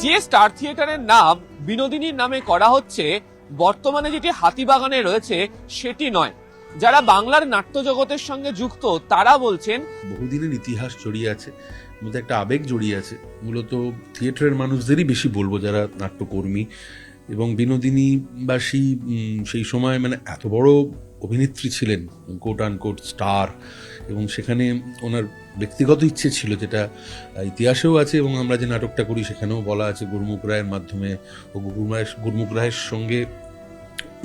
যে স্টার থিয়েটারের নাম বিনোদিনীর নামে করা হচ্ছে বর্তমানে যেটি হাতিবাগানে রয়েছে সেটি নয়। যারা বাংলার নাট্য জগতের সঙ্গে যুক্ত তারা বলছেন বহুদিনের ইতিহাস জড়িয়ে আছে মধ্যে একটা আবেগ জড়িয়ে আছে। মূলত থিয়েটারের মানুষদেরই বেশি বলব যারা নাট্যকর্মী এবং বিনোদিনীবাসী উম, সেই সময় মানে এত বড় অভিনেত্রী ছিলেন কোট আন কোট স্টার এবং সেখানে ওনার ব্যক্তিগত ইচ্ছে ছিল যেটা ইতিহাসেও আছে এবং আমরা যে নাটকটা করি সেখানেও বলা আছে গুরমুখ রায়ের মাধ্যমে ও গুরমুখ গুরমুখ রায়ের সঙ্গে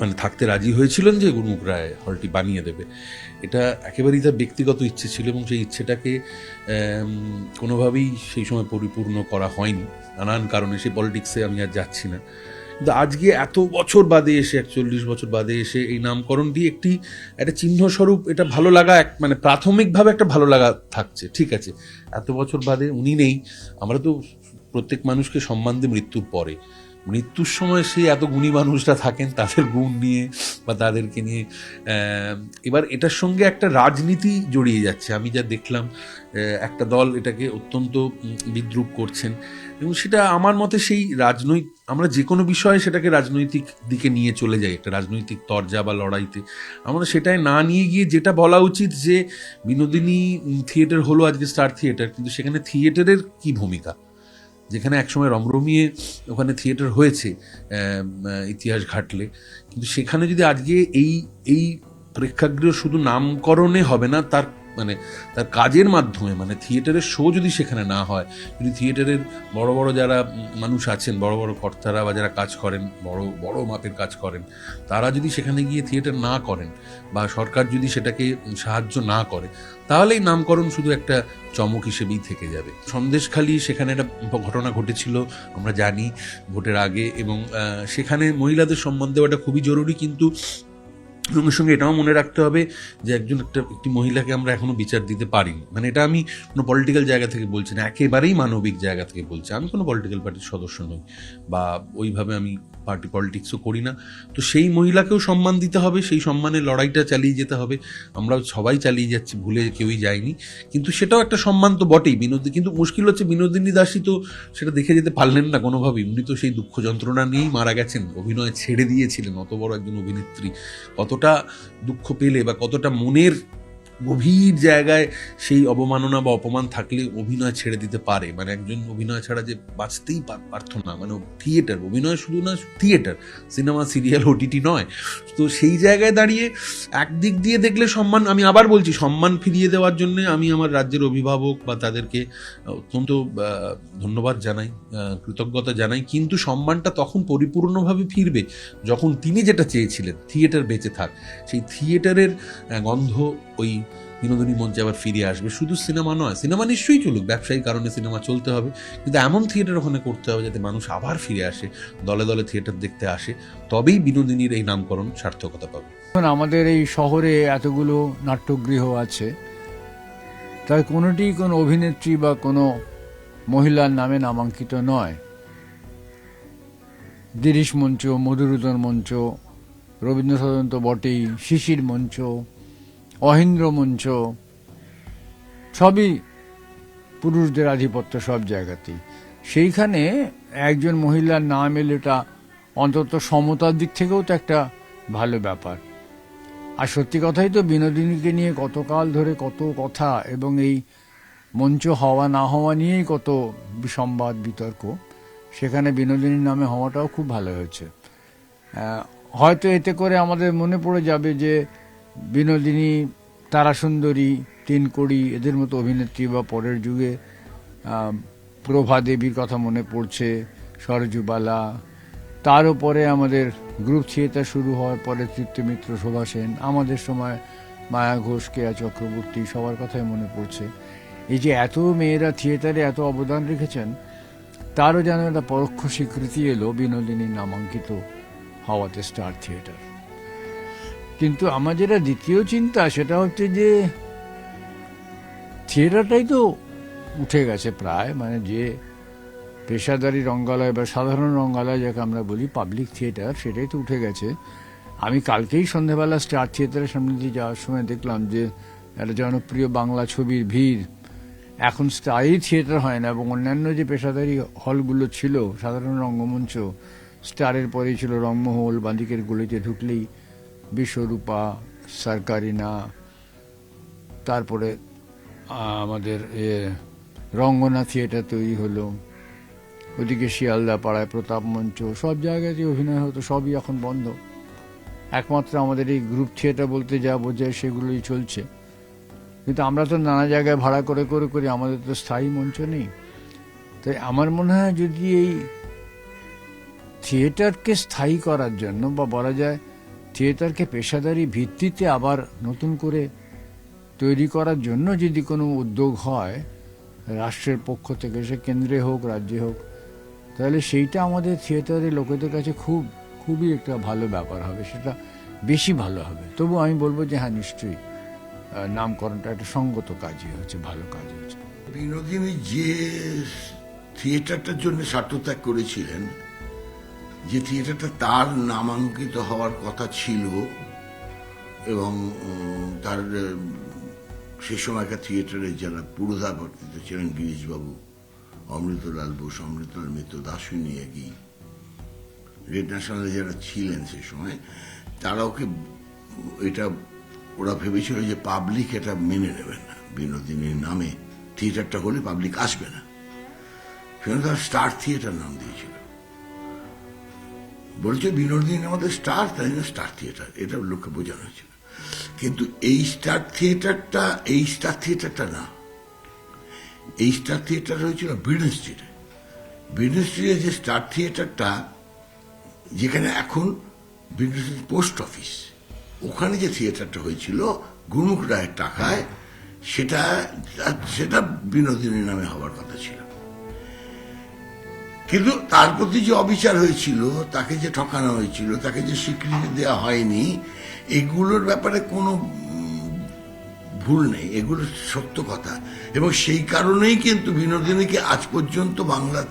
মানে থাকতে রাজি হয়েছিলেন যে গুরমুখ রায় হলটি বানিয়ে দেবে। এটা একেবারেই তার ব্যক্তিগত ইচ্ছে ছিল এবং সেই ইচ্ছেটাকে কোনোভাবেই সেই সময় পরিপূর্ণ করা হয়নি। নানান কারণে সেই পলিটিক্সে আমি আর যাচ্ছি না। কিন্তু আজকে এত বছর বাদে এসে, একচল্লিশ বছর বাদে এসে এই নামকরণ দিয়ে একটি, একটা চিহ্নস্বরূপ এটা ভালো লাগা, এক মানে প্রাথমিকভাবে একটা ভালো লাগা থাকছে, ঠিক আছে। এত বছর বাদে উনি নেই, আমরা তো প্রত্যেক মানুষকে সম্মান দিই মৃত্যুর পরে। মৃত্যুর সময় সেই এত গুণী মানুষরা থাকেন তাদের গুণ নিয়ে বা তাদেরকে নিয়ে এবার এটার সঙ্গে একটা রাজনীতি জড়িয়ে যাচ্ছে। আমি যা দেখলাম একটা দল এটাকে অত্যন্ত বিদ্রুপ করছেন এবং সেটা আমার মতে সেই রাজনৈতিক আমরা যে কোনো বিষয়ে সেটাকে রাজনৈতিক দিকে নিয়ে চলে যাই, একটা রাজনৈতিক তরজা বা লড়াইতে। আমরা সেটাই না নিয়ে গিয়ে যেটা বলা উচিত যে, বিনোদিনী থিয়েটার হলো আজকে স্টার থিয়েটার কিন্তু সেখানে থিয়েটারের কি ভূমিকা? যেখানে একসময় রমরমিয়ে ওখানে থিয়েটার হয়েছে ইতিহাস ঘাটলে। কিন্তু সেখানে যদি আজকে এই এই প্রেক্ষাগৃহ শুধু নামকরণে হবে না, তার মানে তার কাজের মাধ্যমে মানে থিয়েটারের শো যদি সেখানে না হয়, যদি থিয়েটারের বড় বড় যারা মানুষ আছেন, বড় বড় কর্তারা বা যারা কাজ করেন, বড় বড় মাপের কাজ করেন, তারা যদি সেখানে গিয়ে থিয়েটার না করেন বা সরকার যদি সেটাকে সাহায্য না করে তাহলে এই নামকরণ শুধু একটা চমক হিসেবেই থেকে যাবে। সন্দেশখালি সেখানে একটা ঘটনা ঘটেছিল, আমরা জানি, ভোটের আগে এবং সেখানে মহিলাদের সম্মান দেওয়াটা খুবই জরুরি কিন্তু সঙ্গে সঙ্গে এটাও মনে রাখতে হবে যে একজন একটা একটি মহিলাকে আমরা এখনও বিচার দিতে পারিনি। মানে এটা আমি কোনো পলিটিক্যাল জায়গা থেকে বলছি না, একেবারেই মানবিক জায়গা থেকে বলছি। আমি কোনো পলিটিক্যাল পার্টির সদস্য নই বা ওইভাবে আমি পার্টি পলিটিক্সও করি না। তো সেই মহিলাকেও সম্মান দিতে হবে, সেই সম্মানের লড়াইটা চালিয়ে যেতে হবে। আমরা সবাই চালিয়ে যাচ্ছি, ভুলে কেউই যায়নি কিন্তু সেটাও একটা সম্মান তো বটেই বিনোদী কিন্তু মুশকিল হচ্ছে বিনোদিনী দাসী তো সেটা দেখে যেতে পারলেন না কোনোভাবেই। উনি তো সেই দুঃখ যন্ত্রণা নিয়েই মারা গেছেন, অভিনয় ছেড়ে দিয়েছিলেন। অত বড় একজন অভিনেত্রী কতটা দুঃখ পেলে বা কতটা মনের গভীর জায়গায় সেই অবমাননা বা অপমান থাকলে অভিনয় ছেড়ে দিতে পারে। মানে একজন অভিনয় ছাড়া যে বাঁচতেই পারত না। মানে থিয়েটার, অভিনয় শুধু না, থিয়েটার, সিনেমা, সিরিয়াল ওটিটি নয়। তো সেই জায়গায় দাঁড়িয়ে একদিক দিয়ে দেখলে সম্মান, আমি আবার বলছি, সম্মান ফিরিয়ে দেওয়ার জন্য আমি আমার রাজ্যের অভিভাবক বা তাদেরকে অত্যন্ত ধন্যবাদ জানাই কৃতজ্ঞতা জানাই। কিন্তু সম্মানটা তখন পরিপূর্ণভাবে ফিরবে যখন তিনি যেটা চেয়েছিলেন, থিয়েটার বেঁচে থাক। সেই থিয়েটারের গন্ধ ওই বিনোদনী মঞ্চে আবার ফিরে আসবে, শুধু সিনেমা নয়, সিনেমা নিশ্চয়ই চলুক ব্যবসায়িক কারণে সিনেমা চলতে হবে, কিন্তু এমন থিয়েটার ওখানে করতে হবে যাতে মানুষ আবার ফিরে আসে, দলে দলে থিয়েটার দেখতে আসে, তবেই বিনোদিনীর এই নামকরণ সার্থকতা পাবে। আমাদের এই শহরে এতগুলো নাট্যগৃহ আছে তার কোনোটি কোনো অভিনেত্রী বা কোনো মহিলার নামে নামাঙ্কিত নয়। দিরিশ মঞ্চ মধুরূদন মঞ্চ রবীন্দ্র তো বটেই, শিশির মঞ্চ অহিন্দ্র মঞ্চ, সবই পুরুষদের আধিপত্য সব জায়গাতেই। সেইখানে একজন মহিলার নাম এলে এটা অন্তত সমতার দিক থেকেও তো একটা ভালো ব্যাপার। আর সত্যি কথাই তো বিনোদিনীকে নিয়ে কতকাল ধরে কত কথা এবং এই মঞ্চ হওয়া না হওয়া নিয়েই কত বিসম্বাদ, বিতর্ক, সেখানে বিনোদিনীর নামে হওয়াটাও খুব ভালো হয়েছে। হয়তো এতে করে আমাদের মনে পড়ে যাবে যে বিনোদিনী, তারাসুন্দরী, তিনকড়ি, এদের মতো অভিনেত্রী বা পরের যুগে প্রভা দেবীর কথা মনে পড়ছে, সরজুবালা। তার উপরে আমাদের গ্রুপ থিয়েটার শুরু হওয়ার পরে তৃপ্তিমিত্র শোভা সেন, আমাদের সময় মায়া ঘোষ, কেয়া চক্রবর্তী, সবার কথাই মনে পড়ছে। এই যে এত মেয়েরা থিয়েটারে এত অবদান রেখেছেন, তারও যেন একটা পরোক্ষ স্বীকৃতি এলো বিনোদিনীর নামাঙ্কিত হওয়াতে স্টার থিয়েটার। কিন্তু আমার যেটা দ্বিতীয় চিন্তা সেটা হচ্ছে যে থিয়েটারটাই তো উঠে গেছে প্রায় মানে যে পেশাদারি রঙ্গালয় বা সাধারণ রঙ্গালয় যাকে আমরা বলি পাবলিক থিয়েটার সেটাই তো উঠে গেছে। আমি কালকেই সন্ধ্যাবেলা স্টার থিয়েটারের সামনে দিয়ে যাওয়ার সময় দেখলাম যে একটা জনপ্রিয় বাংলা ছবির ভিড়। এখন স্থায়ী থিয়েটার হয় না এবং অন্যান্য যে পেশাদারি হলগুলো ছিল, সাধারণ রঙ্গমঞ্চ স্টারের পরেই ছিল রংমহল বাঁদিকের গলিতে ঢুকলেই বিশ্বরূপা সরকারিনা তারপরে আমাদের এ, রঙ্গনা থিয়েটার তৈরি হলো। ওদিকে শিয়ালদা পাড়ায় প্রতাপ মঞ্চ সব জায়গায় যে অভিনয় হতো সবই এখন বন্ধ। একমাত্র আমাদের এই গ্রুপ থিয়েটার বলতে যা বোঝায় সেগুলোই চলছে। কিন্তু আমরা তো নানা জায়গায় ভাড়া করে করে করি আমাদের তো স্থায়ী মঞ্চ নেই। তাই আমার মনে হয় যদি এই থিয়েটারকে স্থায়ী করার জন্য বা বলা যায় থিয়েটারকে পেশাদারি ভিত্তিতে আবার নতুন করে তৈরি করার জন্য যদি কোনো উদ্যোগ হয়, রাষ্ট্রের পক্ষ থেকে, সে কেন্দ্রে হোক, রাজ্যে হোক, তাহলে সেইটা আমাদের থিয়েটারের লোকেদের কাছে খুব, খুবই একটা ভালো ব্যাপার হবে, সেটা বেশি ভালো হবে। তবু আমি বলব যে হ্যাঁ নিশ্চয়ই নামকরণটা একটা সঙ্গত কাজই হচ্ছে, ভালো কাজ হচ্ছে। বিনোদিনী যে থিয়েটারটার জন্য স্বার্থত্যাগ করেছিলেন যে থিয়েটারটা তার নামাঙ্কিত হওয়ার কথা ছিল এবং তার সে সময়কার থিয়েটারে যারা পুরোধাবর্তিত ছিলেন, গিরিশবাবু, অমৃতলাল বোস, অমৃতলাল মিত্র দাসুনি এগি রেড ন্যাশনালে যারা ছিলেন সে সময়, তারা ওকে, এটা ওরা ভেবেছিল যে পাবলিক এটা মেনে নেবে না। বিনোদিনীর নামে থিয়েটারটা হলে পাবলিক আসবে না। সেখানে তারা স্টার থিয়েটার নাম দিয়েছিল। বলছে বিনোদিনী আমাদের স্টার তাই না? স্টার থিয়েটার এটা লোককে বোঝানো হয়েছিল। কিন্তু এই স্টার থিয়েটারটা এই স্টার থিয়েটারটা না। এই স্টার থিয়েটার হয়েছিল ব্রিডেন স্ট্রিটে ব্রিডেন স্ট্রিটে যে স্টার থিয়েটারটা যেখানে এখন ব্রিটিশ পোস্ট অফিস ওখানে যে থিয়েটারটা হয়েছিল, গুরমুখ রায়ের টাকায়, সেটা সেটা বিনোদিনী নামে হওয়ার কথা ছিল। কিন্তু তার প্রতি যে অবিচার হয়েছিল, তাকে যে ঠকানো হয়েছিল, তাকে যে স্বীকৃতি দেওয়া হয়নি, এগুলোর ব্যাপারে কোনো ভুল নেই। এগুলো সত্য কথা। এবং সেই কারণেই কিন্তু বিনোদিনীকে আজ পর্যন্ত বাংলা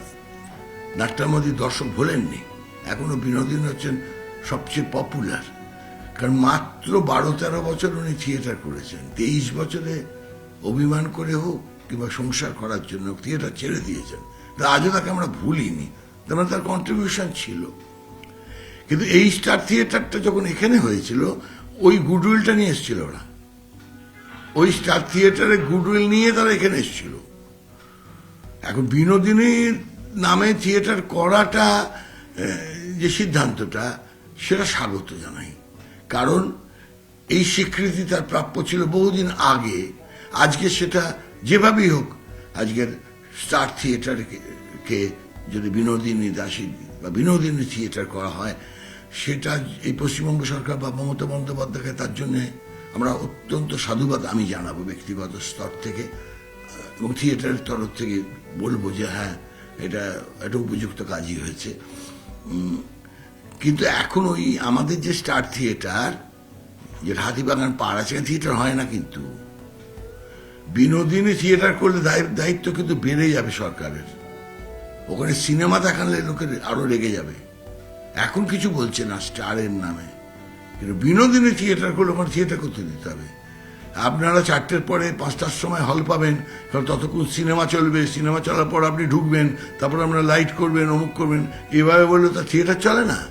নাট্যমোদী দর্শক ভোলেননি? এখনও বিনোদিনী হচ্ছেন সবচেয়ে পপুলার কারণ মাত্র বারো তেরো বছর উনি থিয়েটার করেছেন। তেইশ বছরে অভিমান করে হোক কিংবা সংসার করার জন্য থিয়েটার ছেড়ে দিয়েছেন। আজও তাকে আমরা ভুলিনি। তার মানে তার কন্ট্রিবিউশন ছিল। কিন্তু এই স্টার থিয়েটারটা যখন এখানে হয়েছিল, ওই গুডউইলটা নিয়ে এসেছিল ওরা। ওই স্টার থিয়েটারে গুডউইল নিয়ে তারা এখানে এসেছিল। এখন বিনোদিনীর নামে থিয়েটার করাটা যে সিদ্ধান্তটা, সেটা স্বাগত জানাই। কারণ এই স্বীকৃতি তার প্রাপ্য ছিল বহুদিন আগে। আজকে সেটা যেভাবেই হোক, আজকের স্টার থিয়েটারকে যদি বিনোদিনী দাসী বা বিনোদিনী থিয়েটার করা হয়, সেটা এই পশ্চিমবঙ্গ সরকার বা মমতা বন্দ্যোপাধ্যায়কে তার জন্য আমরা অত্যন্ত সাধুবাদ আমি জানাব ব্যক্তিগত স্তর থেকে। এবং থিয়েটারের তরফ থেকে বলব যে হ্যাঁ এটা একটা উপযুক্ত কাজই হয়েছে। কিন্তু এখন ওই আমাদের যে স্টার থিয়েটার যে হাতিবাগান পাড়া সেখানে থিয়েটার হয় না কিন্তু। বিনোদিনী থিয়েটার করলে দায়- দায়িত্ব কিন্তু বেড়ে যাবে সরকারের। ওখানে সিনেমা দেখালে লোকের আরও রেগে যাবে। এখন কিছু বলছে না স্টারের নামে। কিন্তু বিনোদিনী থিয়েটার করলে ওখানে থিয়েটার করতে দিতে হবে। আপনারা চারটের পরে পাঁচটার সময় হল পাবেন, কারণ ততক্ষণ সিনেমা চলবে। সিনেমা চলার পর আপনি ঢুকবেন, তারপর আমরা লাইট করবেন, অমুক করবেন। এভাবে বললে তো থিয়েটার চলে না।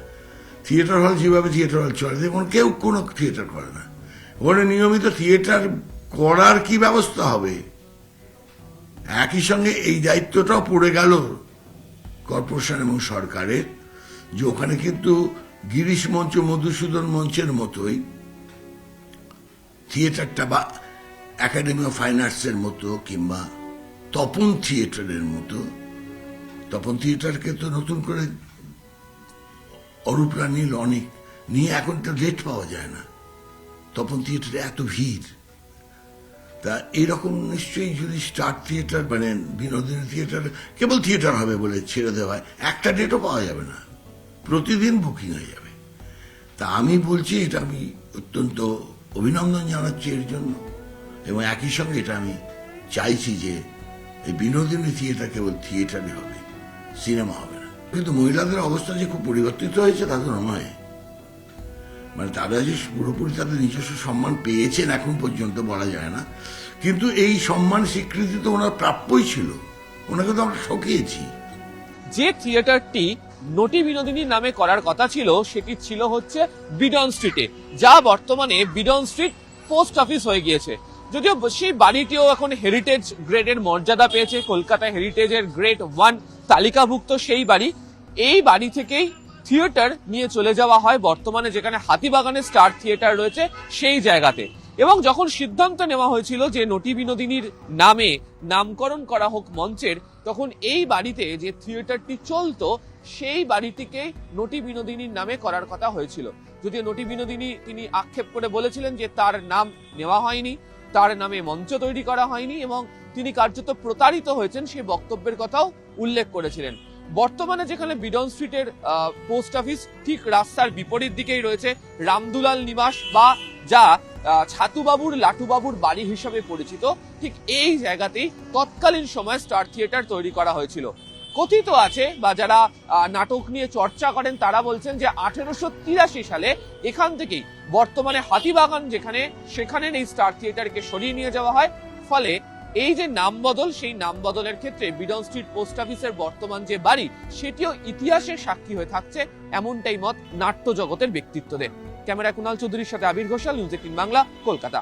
থিয়েটার হল যেভাবে থিয়েটার হল চলে, দেখুন, কেউ কোনো থিয়েটার করে না। ওখানে নিয়মিত থিয়েটার করার কি ব্যবস্থা হবে? একই সঙ্গে এই দায়িত্বটাও পড়ে গেল কর্পোরেশন এবং সরকারের, যে ওখানে কিন্তু গিরিশ মঞ্চ, মধুসূদন মঞ্চের মতোই, থিয়েটারটা বা একাডেমি অফ ফাইন আর্টসের মতো কিংবা তপন থিয়েটারের মতো। তপন থিয়েটারকে তো নতুন করে অরূপরা নীল অনেক, নিয়ে এখন তো ডেট পাওয়া যায় না। তপন থিয়েটারে এত ভিড়। তা এরকম নিশ্চয়ই যদি স্টার থিয়েটার মানে বিনোদিনী থিয়েটার কেবল থিয়েটার হবে বলে ছেড়ে দেওয়া হয়, একটা ডেটও পাওয়া যাবে না। প্রতিদিন বুকিং হয়ে যাবে। তা আমি বলছি, এটা আমি অত্যন্ত অভিনন্দন জানাচ্ছি এর জন্য। এবং একই সঙ্গে এটা আমি চাইছি যে এই বিনোদিনী থিয়েটার কেবল থিয়েটারই হবে সিনেমা হবে না। কিন্তু মহিলাদের অবস্থা যে খুব পরিবর্তিত হয়েছে, তা তো নয়। মানে তারা যে পুরোপুরি তাদের নিজস্ব সম্মান পেয়েছেন এখন পর্যন্ত বলা যায় না। কিন্তু এই সম্মান স্বীকৃতি তো ওনার প্রাপ্যই ছিল। ওনাকে তো আমরা ঠকিয়েছি। যে থিয়েটারটি নটি বিনোদিনীর নামে করার কথা ছিল, সেটি ছিল হচ্ছে বিডন স্ট্রিটে, যা বর্তমানে বিডন স্ট্রিট পোস্ট অফিস হয়ে গিয়েছে। যদিও সেই বাড়িটিও এখন হেরিটেজ গ্রেডের মর্যাদা পেয়েছে, কলকাতা হেরিটেজের গ্রেড ওয়ান তালিকাভুক্ত সেই বাড়ি। এই বাড়ি থেকেই থিয়েটার নিয়ে চলে যাওয়া হয় বর্তমানে, যেখানে হাতিবাগানে স্টার থিয়েটার রয়েছে সেই জায়গাতে। এবং যখন সিদ্ধান্ত নেওয়া হয়েছিল যে নটি বিনোদিনীর নামে নামকরণ করা হোক মঞ্চের, তখন এই বাড়িতে যে থিয়েটারটি চলতো, সেই বাড়িটিকে নটি বিনোদিনীর নামে করার কথা হয়েছিল। যদিও নটি বিনোদিনী তিনি আক্ষেপ করে বলেছিলেন যে তার নাম নেওয়া হয়নি, তার নামে মঞ্চ তৈরি করা হয়নি এবং তিনি কার্যত প্রতারিত হয়েছেন সেই বক্তব্যের কথাও উল্লেখ করেছিলেন। বর্তমানে যেখানে বিডন স্ট্রিটের পোস্ট অফিস, ঠিক রাস্তার বিপরীত দিকেই রয়েছে রামদুলাল নিবাস বা যা ছাতুবাবুর লাটুবাবুর বাড়ি হিসাবে পরিচিত। ঠিক এই জায়গাতেই তৎকালীন সময় স্টার থিয়েটার তৈরি করা হয়েছিল। কথিত আছে বা যারা নাটক নিয়ে চর্চা করেন তারা বলছেন যে আঠেরোশো তিরাশি সালে এখান থেকেই বর্তমানে হাতিবাগান যেখানে সেখানে এই স্টার থিয়েটারকে সরিয়ে নিয়ে যাওয়া হয়। ফলে এই যে নাম বদল সেই নাম বদলের ক্ষেত্রে বিডন স্ট্রিট পোস্ট অফিসের বর্তমান যে বাড়ি, সেটিও ইতিহাসের সাক্ষী হয়ে থাকছে এমনটাই মত নাট্য জগতের ব্যক্তিত্বদের। ক্যামেরা কুনাল চৌধুরীর সাথে আবির ঘোষাল, নিউজ এইটিন বাংলা, কলকাতা।